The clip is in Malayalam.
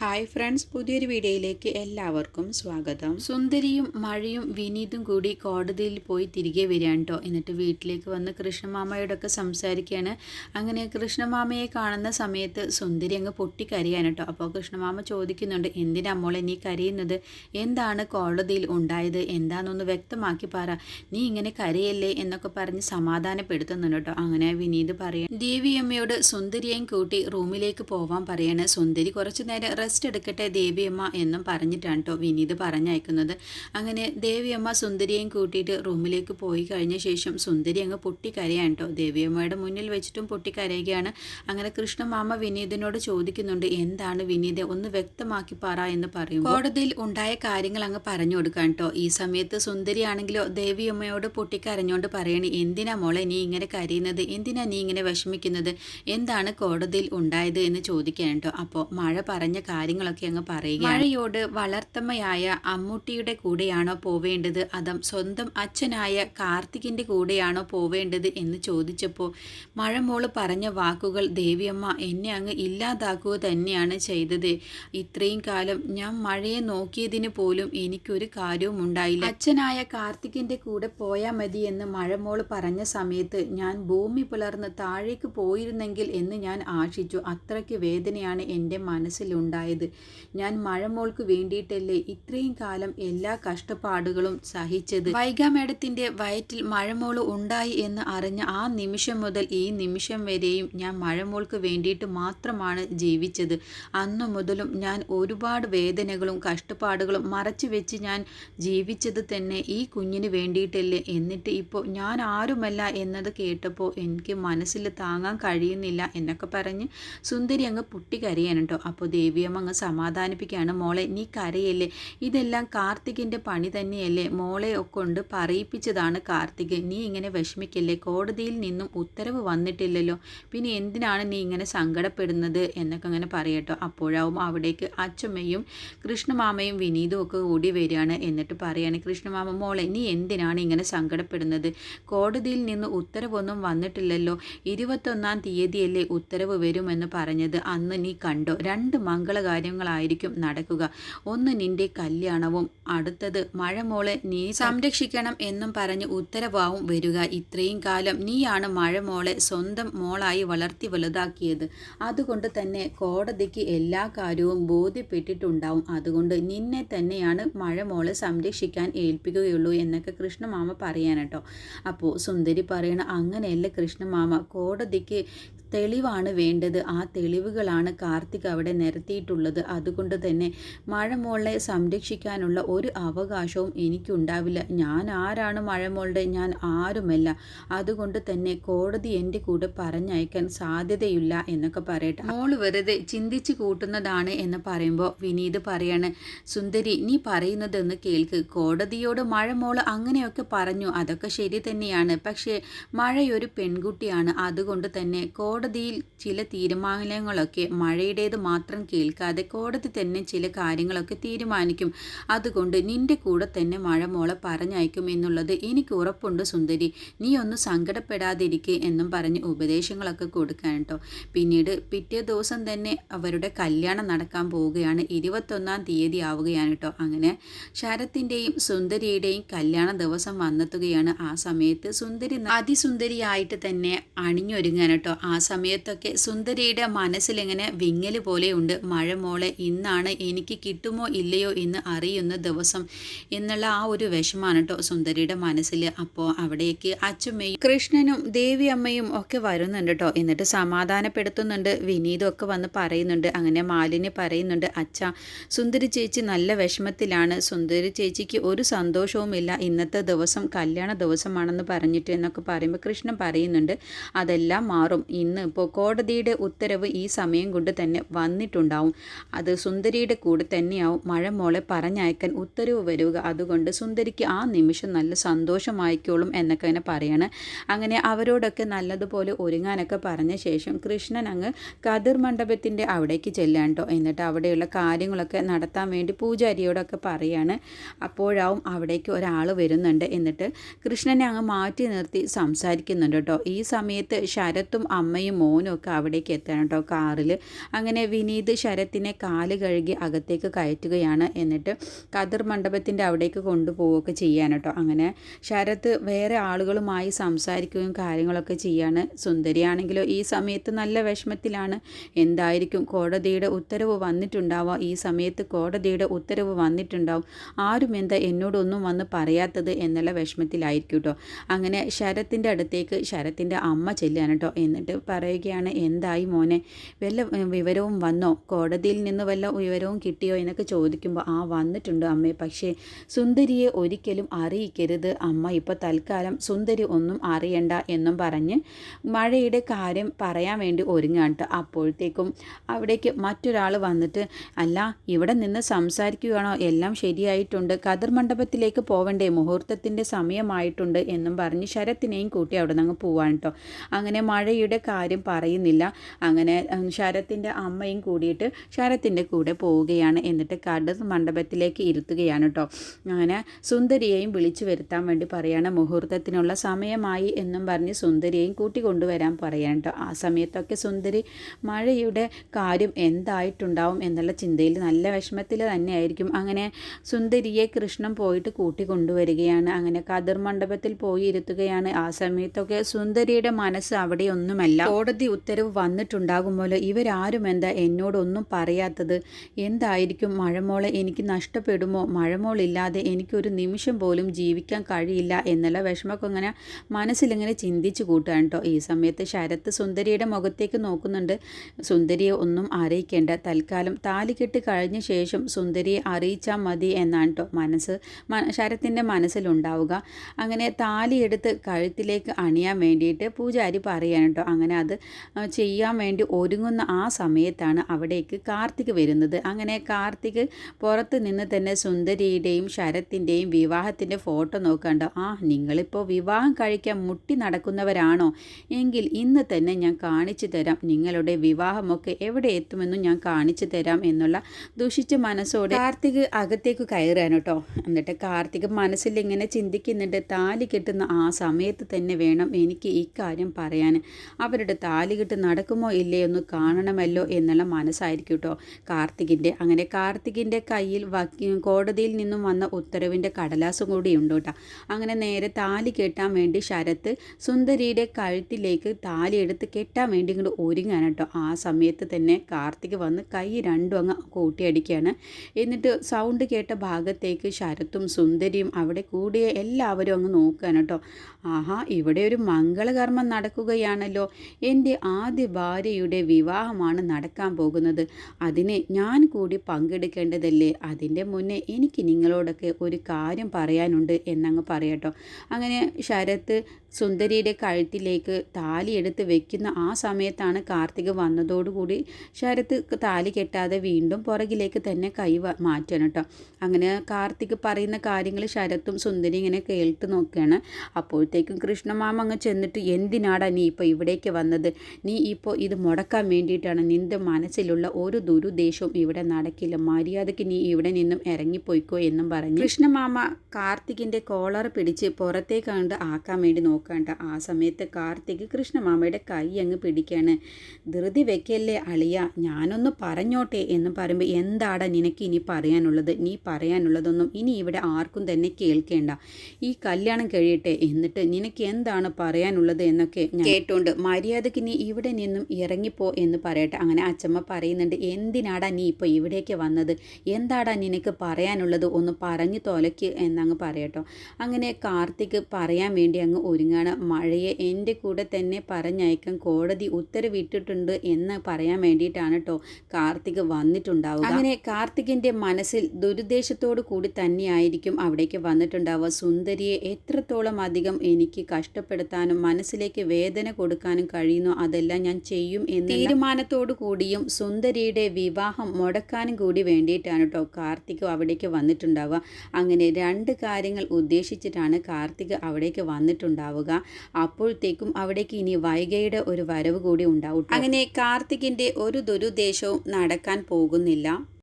ഹായ് ഫ്രണ്ട്സ് പുതിയൊരു വീഡിയോയിലേക്ക് എല്ലാവർക്കും സ്വാഗതം. സുന്ദരിയും മഴയും വിനീതും കൂടി കോടതിയിൽ പോയി തിരികെ വരികയാണ് കേട്ടോ എന്നിട്ട് വീട്ടിലേക്ക് വന്ന് കൃഷ്ണമാമയോടൊക്കെ സംസാരിക്കുകയാണ്. അങ്ങനെ കൃഷ്ണമാമയെ കാണുന്ന സമയത്ത് സുന്ദരി അങ്ങ് പൊട്ടിക്കരയാണ് കേട്ടോ അപ്പോൾ കൃഷ്ണമാമ ചോദിക്കുന്നുണ്ട് എന്തിനാ മോളെ നീ കരയുന്നത്? എന്താണ് കോടതിയിൽ ഉണ്ടായത്? എന്താണെന്നൊന്ന് വ്യക്തമാക്കി പറ. നീ ഇങ്ങനെ കരയല്ലേ? എന്നൊക്കെ പറഞ്ഞ് സമാധാനപ്പെടുത്തുന്നുണ്ട് കേട്ടോ അങ്ങനെ വിനീത് പറയാം ദേവിയമ്മയോട് സുന്ദരിയെയും കൂട്ടി റൂമിലേക്ക് പോവാൻ പറയാണ്. സുന്ദരി കുറച്ചു നേരം റെസ്റ്റ് എടുക്കട്ടെ ദേവിയമ്മ എന്നും പറഞ്ഞിട്ടാണ് കേട്ടോ വിനീത് പറഞ്ഞയക്കുന്നത്. അങ്ങനെ ദേവിയമ്മ സുന്ദരിയെയും കൂട്ടിയിട്ട് റൂമിലേക്ക് പോയി കഴിഞ്ഞ ശേഷം സുന്ദരി അങ്ങ് പൊട്ടിക്കരയാണ് കേട്ടോ ദേവിയമ്മയുടെ മുന്നിൽ വെച്ചിട്ടും പൊട്ടിക്കരയുകയാണ്. അങ്ങനെ കൃഷ്ണമാമ വിനീതിനോട് ചോദിക്കുന്നുണ്ട് എന്താണ് വിനീത് ഒന്ന് വ്യക്തമാക്കി പറ എന്ന് പറയും കോടതിയിൽ ഉണ്ടായ കാര്യങ്ങൾ അങ്ങ് പറഞ്ഞു കൊടുക്കാൻ കേട്ടോ ഈ സമയത്ത് സുന്ദരിയാണെങ്കിലോ ദേവിയമ്മയോട് പൊട്ടിക്കരഞ്ഞോണ്ട് പറയണേ എന്തിനാ മോളെ നീ ഇങ്ങനെ കരയുന്നത്? എന്തിനാ നീ ഇങ്ങനെ വിഷമിക്കുന്നത്? എന്താണ് കോടതിയിൽ ഉണ്ടായത്? എന്ന് ചോദിക്കാൻ കേട്ടോ അപ്പോൾ മഴ പറഞ്ഞ കാര്യങ്ങളൊക്കെ അങ്ങ് പറയുക മഴയോട് വളർത്തമ്മയായ അമ്മൂട്ടിയുടെ കൂടെയാണോ പോവേണ്ടത്? അതം സ്വന്തം അച്ഛനായ കാർത്തികിന്റെ കൂടെയാണോ പോവേണ്ടത് എന്ന് ചോദിച്ചപ്പോൾ മഴമോൾ പറഞ്ഞ വാക്കുകൾ ദേവിയമ്മ എന്നെ അങ്ങ് ഇല്ലാതാക്കുക തന്നെയാണ് ചെയ്തത്. ഇത്രയും കാലം ഞാൻ മഴയെ നോക്കിയതിന് പോലും എനിക്കൊരു കാര്യവും ഉണ്ടായില്ല. അച്ഛനായ കാർത്തികിന്റെ കൂടെ പോയാൽ മതി എന്ന് മഴമോൾ പറഞ്ഞ സമയത്ത് ഞാൻ ഭൂമി പുലർന്ന് താഴേക്ക് പോയിരുന്നെങ്കിൽ എന്ന് ഞാൻ ആശിച്ചു. അത്രയ്ക്ക് വേദനയാണ് എന്റെ മനസ്സിലുണ്ടായത്. ഞാൻ മഴമോൾക്ക് വേണ്ടിയിട്ടല്ലേ ഇത്രയും കാലം എല്ലാ കഷ്ടപ്പാടുകളും സഹിച്ചത്. വൈഗ വയറ്റിൽ മഴമോൾ ഉണ്ടായി എന്ന് അറിഞ്ഞ ആ നിമിഷം മുതൽ ഈ നിമിഷം വരെയും ഞാൻ മഴമോൾക്ക് വേണ്ടിയിട്ട് മാത്രമാണ് ജീവിച്ചത്. അന്നു മുതലും ഞാൻ ഒരുപാട് വേദനകളും കഷ്ടപ്പാടുകളും മറച്ചു വെച്ച് ഞാൻ ജീവിച്ചത് തന്നെ ഈ കുഞ്ഞിന് വേണ്ടിയിട്ടല്ലേ. എന്നിട്ട് ഇപ്പോൾ ഞാൻ ആരുമല്ല എന്നത് കേട്ടപ്പോൾ എനിക്ക് മനസ്സിൽ താങ്ങാൻ കഴിയുന്നില്ല എന്നൊക്കെ പറഞ്ഞ് സുന്ദരി അങ്ങ് പുട്ടി കേട്ടോ അപ്പോൾ ദേവിയമ്മ അങ്ങ് സമാധാനിപ്പിക്കുകയാണ്. മോളെ നീ കരയല്ലേ? ഇതെല്ലാം കാർത്തികിന്റെ പണി തന്നെയല്ലേ? മോളെ കൊണ്ട് പറയിപ്പിച്ചതാണ് കാർത്തിക്. നീ ഇങ്ങനെ വിഷമിക്കല്ലേ? കോടതിയിൽ നിന്നും ഉത്തരവ് വന്നിട്ടില്ലല്ലോ. പിന്നെ എന്തിനാണ് നീ ഇങ്ങനെ സങ്കടപ്പെടുന്നത്? എന്നൊക്കെ അങ്ങനെ പറയട്ടോ. അപ്പോഴാവും അവിടേക്ക് അച്ഛമ്മയും കൃഷ്ണമാമയും വിനീതും ഒക്കെ കൂടി വരികയാണ്. എന്നിട്ട് പറയാണ് കൃഷ്ണമാമ മോളെ നീ എന്തിനാണ് ഇങ്ങനെ സങ്കടപ്പെടുന്നത്? കോടതിയിൽ നിന്ന് ഉത്തരവൊന്നും വന്നിട്ടില്ലല്ലോ. ഇരുപത്തൊന്നാം തീയതിയല്ലേ ഉത്തരവ് വരുമെന്ന് പറഞ്ഞത്. അന്ന് നീ കണ്ടോ? രണ്ട് മംഗളകാര്യങ്ങളായിരിക്കും നടക്കുക. ഒന്ന് നിന്റെ കല്യാണവും അടുത്തത് മഴമോളെ നീ സംരക്ഷിക്കണം എന്നും പറഞ്ഞ് ഉത്തരവാവും വരിക. ഇത്രയും കാലം നീയാണ് മഴമോളെ സ്വന്തം മോളായി വളർത്തി വലുതാക്കിയത്. അതുകൊണ്ട് തന്നെ കോടതിക്ക് എല്ലാ കാര്യവും ബോധ്യപ്പെട്ടിട്ടുണ്ടാവും. അതുകൊണ്ട് നിന്നെ തന്നെയാണ് മഴമോളെ സംരക്ഷിക്കാൻ ഏൽപ്പിക്കുകയുള്ളൂ എന്നൊക്കെ കൃഷ്ണമാമ പറയാനട്ടോ അപ്പോൾ സുന്ദരി പറയണ അങ്ങനെയല്ല കൃഷ്ണമാമ? കോടതിക്ക് തെളിവാണ് വേണ്ടത്. ആ തെളിവുകളാണ് കാർത്തിക് അവിടെ നിരത്തിയിട്ടുള്ളത്. അതുകൊണ്ട് തന്നെ മഴമോളെ സംരക്ഷിക്കാനുള്ള ഒരു അവകാശവും എനിക്കുണ്ടാവില്ല. ഞാൻ ആരാണ് മഴമോളുടെ? ഞാൻ ആരുമല്ല. അതുകൊണ്ട് തന്നെ കോടതി എന്റെ കൂടെ പറഞ്ഞയക്കാൻ സാധ്യതയില്ല എന്നൊക്കെ പറയട്ടെ. മോൾ വെറുതെ ചിന്തിച്ചു കൂട്ടുന്നതാണ് എന്ന് പറയുമ്പോൾ വിനീത് പറയാണ് സുന്ദരി നീ പറയുന്നതെന്ന് കേൾക്ക്. കോടതിയോട് മഴമോൾ അങ്ങനെയൊക്കെ പറഞ്ഞു. അതൊക്കെ ശരി തന്നെയാണ്. പക്ഷേ മഴയൊരു പെൺകുട്ടിയാണ്. അതുകൊണ്ട് തന്നെ കോടതിയിൽ ചില തീരുമാനങ്ങളൊക്കെ മഴയുടേത് മാത്രം കേൾക്കാതെ കോടതി തന്നെ ചില കാര്യങ്ങളൊക്കെ തീരുമാനിക്കും. അതുകൊണ്ട് നിന്റെ കൂടെ തന്നെ മഴ മോളെ പറഞ്ഞയക്കും എന്നുള്ളത് എനിക്ക് ഉറപ്പുണ്ട് സുന്ദരി. നീ ഒന്ന് സങ്കടപ്പെടാതിരിക്കെ എന്നും പറഞ്ഞ് ഉപദേശങ്ങളൊക്കെ കൊടുക്കാൻ കേട്ടോ. പിന്നീട് പിറ്റേ ദിവസം തന്നെ അവരുടെ കല്യാണം നടക്കാൻ പോവുകയാണ്. ഇരുപത്തൊന്നാം തീയതി ആവുകയാണ് കേട്ടോ. അങ്ങനെ ശരത്തിന്റെയും സുന്ദരിയുടെയും കല്യാണ ദിവസം വന്നെത്തുകയാണ് ആ സമയത്ത്. സുന്ദരി അതിസുന്ദരിയായിട്ട് തന്നെ അണിഞ്ഞൊരുങ്ങാൻ കേട്ടോ. ആ സമയത്തൊക്കെ സുന്ദരിയുടെ മനസ്സിലിങ്ങനെ വിങ്ങൽ പോലെയുണ്ട്. മഴ മോളെ ഇന്നാണ് എനിക്ക് കിട്ടുമോ ഇല്ലയോ എന്ന് അറിയുന്ന ദിവസം എന്നുള്ള ആ ഒരു വിഷമാണ് കേട്ടോ സുന്ദരിയുടെ മനസ്സിൽ അപ്പോൾ അവിടേക്ക് അച്ഛമ്മയും കൃഷ്ണനും ദേവി അമ്മയും ഒക്കെ വരുന്നുണ്ട് കേട്ടോ എന്നിട്ട് സമാധാനപ്പെടുത്തുന്നുണ്ട്. വിനീതമൊക്കെ വന്ന് പറയുന്നുണ്ട്. അങ്ങനെ മാലിനി പറയുന്നുണ്ട്. അച്ഛ സുന്ദരി ചേച്ചി നല്ല വിഷമത്തിലാണ്. സുന്ദരി ചേച്ചിക്ക് ഒരു സന്തോഷവുമില്ല. ഇന്നത്തെ ദിവസം കല്യാണ ദിവസമാണെന്ന് പറഞ്ഞിട്ട് എന്നൊക്കെ പറയുമ്പോൾ കൃഷ്ണൻ പറയുന്നുണ്ട്. അതെല്ലാം മാറും. ഇന്ന് ഇപ്പോൾ കോടതിയുടെ ഉത്തരവ് ഈ സമയം കൊണ്ട് തന്നെ വന്നിട്ടുണ്ടാവും. അത് സുന്ദരിയുടെ കൂടെ തന്നെയാവും. മഴമോളെ പറഞ്ഞയക്കാൻ ഉത്തരവ് വരിക. അതുകൊണ്ട് സുന്ദരിക്ക് ആ നിമിഷം നല്ല സന്തോഷമായിക്കോളും എന്നൊക്കെ അങ്ങനെ പറയാണ്. അങ്ങനെ അവരോടൊക്കെ നല്ലതുപോലെ ഒരുങ്ങാനൊക്കെ പറഞ്ഞ ശേഷം കൃഷ്ണൻ അങ്ങ് കതിർ മണ്ഡപത്തിന്റെ അവിടേക്ക് ചെല്ലാണ്ടോ എന്നിട്ട് അവിടെയുള്ള കാര്യങ്ങളൊക്കെ നടത്താൻ വേണ്ടി പൂജാരിയോടൊക്കെ പറയാണ്. അപ്പോഴാവും അവിടേക്ക് ഒരാൾ വരുന്നുണ്ട്. എന്നിട്ട് കൃഷ്ണനെ അങ്ങ് മാറ്റി നിർത്തി സംസാരിക്കുന്നുണ്ട് കേട്ടോ ഈ സമയത്ത് ശരത്തും അമ്മയും അമ്മയും മോനും ഒക്കെ അവിടേക്ക് എത്തണം കേട്ടോ കാറിൽ അങ്ങനെ വിനീത് ശരത്തിനെ കാൽ കഴുകി അകത്തേക്ക് കയറ്റുകയാണ്. എന്നിട്ട് കതിർ മണ്ഡപത്തിന്റെ അവിടേക്ക് കൊണ്ടുപോവുകയൊക്കെ ചെയ്യാൻ കേട്ടോ. അങ്ങനെ ശരത്ത് വേറെ ആളുകളുമായി സംസാരിക്കുകയും കാര്യങ്ങളൊക്കെ ചെയ്യാണ്. സുന്ദരിയാണെങ്കിലോ ഈ സമയത്ത് നല്ല വിഷമത്തിലാണ്. എന്തായിരിക്കും? കോടതിയുടെ ഉത്തരവ് വന്നിട്ടുണ്ടാവുക ഈ സമയത്ത് കോടതിയുടെ ഉത്തരവ് വന്നിട്ടുണ്ടാവും. ആരും എന്താ എന്നോടൊന്നും വന്ന് പറയാത്തത് എന്നുള്ള വിഷമത്തിലായിരിക്കും കേട്ടോ. അങ്ങനെ ശരത്തിന്റെ അടുത്തേക്ക് ശരത്തിന്റെ അമ്മ ചെല്ലുകയാണ് കേട്ടോ. എന്നിട്ട് പറയുകയാണ് എന്തായി മോനെ? വല്ല വിവരവും വന്നോ? കോടതിയിൽ നിന്ന് വല്ല വിവരവും കിട്ടിയോ? എന്നൊക്കെ ചോദിക്കുമ്പോൾ ആ വന്നിട്ടുണ്ട് അമ്മേ. പക്ഷേ സുന്ദരിയെ ഒരിക്കലും അറിയിക്കരുത്. അമ്മ ഇപ്പോൾ തൽക്കാലം സുന്ദരി ഒന്നും അറിയണ്ട എന്നും പറഞ്ഞ് മഴയുടെ കാര്യം പറയാൻ വേണ്ടി ഒരുങ്ങാണ്ട് അപ്പോഴത്തേക്കും അവിടേക്ക് മറ്റൊരാൾ വന്നിട്ട് അല്ല ഇവിടെ നിന്ന് സംസാരിക്കുകയാണോ? എല്ലാം ശരിയായിട്ടുണ്ട്. കതിർ മണ്ഡപത്തിലേക്ക് പോവണ്ടേ? മുഹൂർത്തത്തിന്റെ സമയമായിട്ടുണ്ട് എന്നും പറഞ്ഞ് ശരത്തിനെയും കൂട്ടി അവിടെ നിന്ന് പോവാൻ കേട്ടോ അങ്ങനെ മഴയുടെ കാര്യം പറയുന്നില്ല. അങ്ങനെ ശരത്തിന്റെ അമ്മയും കൂടിയിട്ട് ശരത്തിന്റെ കൂടെ പോവുകയാണ്. എന്നിട്ട് കതിർ മണ്ഡപത്തിലേക്ക് ഇരുത്തുകയാണ് കേട്ടോ അങ്ങനെ സുന്ദരിയെയും വിളിച്ചു വരുത്താൻ വേണ്ടി പറയാണ്. മുഹൂർത്തത്തിനുള്ള സമയമായി എന്നും പറഞ്ഞ് സുന്ദരിയെയും കൂട്ടി കൊണ്ടുവരാൻ പറയാൻ കേട്ടോ ആ സമയത്തൊക്കെ സുന്ദരി മഴയുടെ കാര്യം എന്തായിട്ടുണ്ടാവും? എന്നുള്ള ചിന്തയിൽ നല്ല വിഷമത്തിൽ തന്നെയായിരിക്കും. അങ്ങനെ സുന്ദരിയെ കൃഷ്ണൻ പോയിട്ട് കൂട്ടി കൊണ്ടുവരികയാണ്. അങ്ങനെ കതിർ മണ്ഡപത്തിൽ പോയി ഇരുത്തുകയാണ്. ആ സമയത്തൊക്കെ സുന്ദരിയുടെ മനസ്സ് അവിടെയൊന്നുമല്ല. കോടതി ഉത്തരവ് വന്നിട്ടുണ്ടാകുമ്പോൾ ഇവരാരും എന്താ എന്നോടൊന്നും പറയാത്തത്? എന്തായിരിക്കും? മഴമോളെ എനിക്ക് നഷ്ടപ്പെടുമോ? മഴമോളില്ലാതെ എനിക്കൊരു നിമിഷം പോലും ജീവിക്കാൻ കഴിയില്ല എന്നുള്ള വിഷമമൊക്കെ ഇങ്ങനെ മനസ്സിലിങ്ങനെ ചിന്തിച്ചു കൂട്ടുകയാണ് കേട്ടോ. ഈ സമയത്ത് ശരത്ത് സുന്ദരിയുടെ മുഖത്തേക്ക് നോക്കുന്നുണ്ട്. സുന്ദരിയെ ഒന്നും അറിയിക്കേണ്ട. തൽക്കാലം താലികെട്ട് കഴിഞ്ഞ ശേഷം സുന്ദരിയെ അറിയിച്ചാൽ മതി എന്നാണ് കേട്ടോ മനസ്സ് ശരത്തിന്റെ മനസ്സിലുണ്ടാവുക. അങ്ങനെ താലിയെടുത്ത് കഴുത്തിലേക്ക് അണിയാൻ വേണ്ടിയിട്ട് പൂജാരി പറയാണ് കേട്ടോ. അങ്ങനെ അത് ചെയ്യാൻ വേണ്ടി ഒരുങ്ങുന്ന ആ സമയത്താണ് അവിടേക്ക് കാർത്തിക് വരുന്നത്. അങ്ങനെ കാർത്തിക് പുറത്ത് നിന്ന് തന്നെ സുന്ദരിയുടെയും ശരത്തിന്റെയും വിവാഹത്തിന്റെ ഫോട്ടോ നോക്കണ്ടോ ആ നിങ്ങളിപ്പോൾ വിവാഹം കഴിക്കാൻ മുട്ടി നടക്കുന്നവരാണോ? എങ്കിൽ ഇന്ന് തന്നെ ഞാൻ കാണിച്ചു തരാം. നിങ്ങളുടെ വിവാഹമൊക്കെ എവിടെ എത്തുമെന്നും ഞാൻ കാണിച്ചു തരാം എന്നുള്ള ദുഷിച്ച മനസ്സോടെ കാർത്തിക് അകത്തേക്ക് കയറാൻ കേട്ടോ. എന്നിട്ട് കാർത്തിക് മനസ്സിൽ ഇങ്ങനെ ചിന്തിക്കുന്നുണ്ട് താലി കെട്ടുന്ന ആ സമയത്ത് തന്നെ വേണം എനിക്ക് ഈ കാര്യം പറയാൻ. അവരുടെ താലി കെട്ട് നടക്കുമോ ഇല്ലേ ഒന്ന് കാണണമല്ലോ എന്നുള്ള മനസ്സായിരിക്കും കേട്ടോ. കാർത്തികിന്റെ അങ്ങനെ കാർത്തികിന്റെ കയ്യിൽ കോടതിയിൽ നിന്നും വന്ന ഉത്തരവിന്റെ കടലാസും കൂടി ഉണ്ട് കേട്ടോ. അങ്ങനെ നേരെ താലി കെട്ടാൻ വേണ്ടി ശരത്ത് സുന്ദരിയുടെ കഴുത്തിലേക്ക് താലി എടുത്ത് കെട്ടാൻ വേണ്ടി ഇങ്ങോട്ട് ഒരുങ്ങാൻ കേട്ടോ. ആ സമയത്ത് തന്നെ കാർത്തിക് വന്ന് കൈ രണ്ടും അങ്ങ് കൂട്ടിയടിക്കുകയാണ് എന്നിട്ട് സൗണ്ട് കേട്ട ഭാഗത്തേക്ക് ശരത്തും സുന്ദരിയും അവിടെ കൂടിയ എല്ലാവരും അങ്ങ് നോക്കുകയാണ് കേട്ടോ. ആഹാ ഇവിടെ ഒരു മംഗളകർമ്മം നടക്കുകയാണല്ലോ. എന്റെ ആദ്യ ഭാര്യയുടെ വിവാഹമാണ് നടക്കാൻ പോകുന്നത്. അതിന് ഞാൻ കൂടി പങ്കെടുക്കേണ്ടതല്ലേ? അതിന്റെ മുന്നേ എനിക്ക് നിങ്ങളോടൊക്കെ ഒരു കാര്യം പറയാനുണ്ട് എന്നങ്ങ് പറയട്ടോ. അങ്ങനെ ശരത്ത് സുന്ദരിയുടെ കഴുത്തിലേക്ക് താലി എടുത്ത് വെക്കുന്ന ആ സമയത്താണ് കാർത്തിക് വന്നതോടുകൂടി ശരത്ത് താലി കെട്ടാതെ വീണ്ടും പുറകിലേക്ക് തന്നെ കൈ മാറ്റണം കേട്ടോ. അങ്ങനെ കാർത്തിക് പറയുന്ന കാര്യങ്ങൾ ശരത്തും സുന്ദരി ഇങ്ങനെ കേൾത്ത് നോക്കുകയാണ് അപ്പോഴത്തേക്കും കൃഷ്ണമാമ അങ്ങ് ചെന്നിട്ട് എന്തിനാടാ നീ ഇപ്പോൾ ഇവിടേക്ക് വന്നത്. നീ ഇപ്പോൾ ഇത് മുടക്കാൻ വേണ്ടിയിട്ടാണ്. നിന്റെ മനസ്സിലുള്ള ഒരു ദുരുദ്ദേശവും ഇവിടെ നടക്കില്ല. മര്യാദയ്ക്ക് നീ ഇവിടെ നിന്നും ഇറങ്ങിപ്പോയിക്കോ എന്നും പറഞ്ഞു കൃഷ്ണമാമ കാർത്തികിന്റെ കോളർ പിടിച്ച് പുറത്തേക്ക് കണ്ട് ആക്കാൻ വേണ്ടി നോക്കണ്ട. ആ സമയത്ത് കാർത്തിക് കൃഷ്ണമാമയുടെ കൈ അങ്ങ് പിടിക്കുകയാണ് ധൃതി വെക്കല്ലേ അളിയ. ഞാനൊന്ന് പറഞ്ഞോട്ടെ എന്ന് പറയുമ്പോൾ എന്താടാ നിനക്ക് ഇനി പറയാനുള്ളത്? നീ പറയാനുള്ളതൊന്നും ഇനി ഇവിടെ ആർക്കും തന്നെ കേൾക്കേണ്ട. ഈ കല്യാണം കഴിയട്ടെ എന്നിട്ട് നിനക്ക് എന്താണ് പറയാനുള്ളത് എന്നൊക്കെ കേട്ടോണ്ട് കേട്ടോണ്ട് മര്യാദയ്ക്ക് നീ ഇവിടെ നിന്നും ഇറങ്ങിപ്പോ എന്ന് പറയട്ടെ. അങ്ങനെ അച്ചമ്മ പറയുന്നുണ്ട് എന്തിനാടാ നീ ഇപ്പോൾ ഇവിടേക്ക് വന്നത്? എന്താടാ നിനക്ക് പറയാനുള്ളത്? ഒന്ന് പറഞ്ഞു തൊലയ്ക്ക് എന്നങ്ങ് പറയട്ടോ. അങ്ങനെ കാർത്തിക് പറയാൻ വേണ്ടി അങ്ങ് ഒരുങ്ങാണ്. മഴയെ എന്റെ കൂടെ തന്നെ പറഞ്ഞയക്കാൻ കോടതി ഉത്തരവിട്ടിട്ടുണ്ട് എന്ന് പറയാൻ വേണ്ടിയിട്ടാണ് കേട്ടോ കാർത്തിക് വന്നിട്ടുണ്ടാവുക. അങ്ങനെ കാർത്തികിന്റെ മനസ്സിൽ ദുരുദ്ദേശത്തോടു കൂടി തന്നെയായിരിക്കും അവിടേക്ക് വന്നിട്ടുണ്ടാവുക. സുന്ദരിയെ എത്രത്തോളം അധികം എനിക്ക് കഷ്ടപ്പെടുത്താനും മനസ്സിലേക്ക് വേദന കൊടുക്കാനും കഴിയുന്നു അതെല്ലാം ഞാൻ ചെയ്യും എന്ന തീരുമാനത്തോടു കൂടിയും സുന്ദരിയുടെ വിവാഹം മുടക്കാനും കൂടി വേണ്ടിയിട്ടാണ് കേട്ടോ കാർത്തിക് അവിടേക്ക് വന്നിട്ടുണ്ടാവുക. അങ്ങനെ രണ്ട് കാര്യങ്ങൾ ഉദ്ദേശിച്ചിട്ടാണ് കാർത്തിക് അവിടേക്ക് വന്നിട്ടുണ്ടാവുക. അപ്പോഴത്തേക്കും അവിടേക്ക് ഇനി വൈകയുടെ ഒരു വരവ് കൂടി ഉണ്ടാവും അങ്ങനെ കാർത്തികിന്റെ ഒരു ദുരുദ്ദേശവും നടക്കാൻ പോകുന്നില്ല.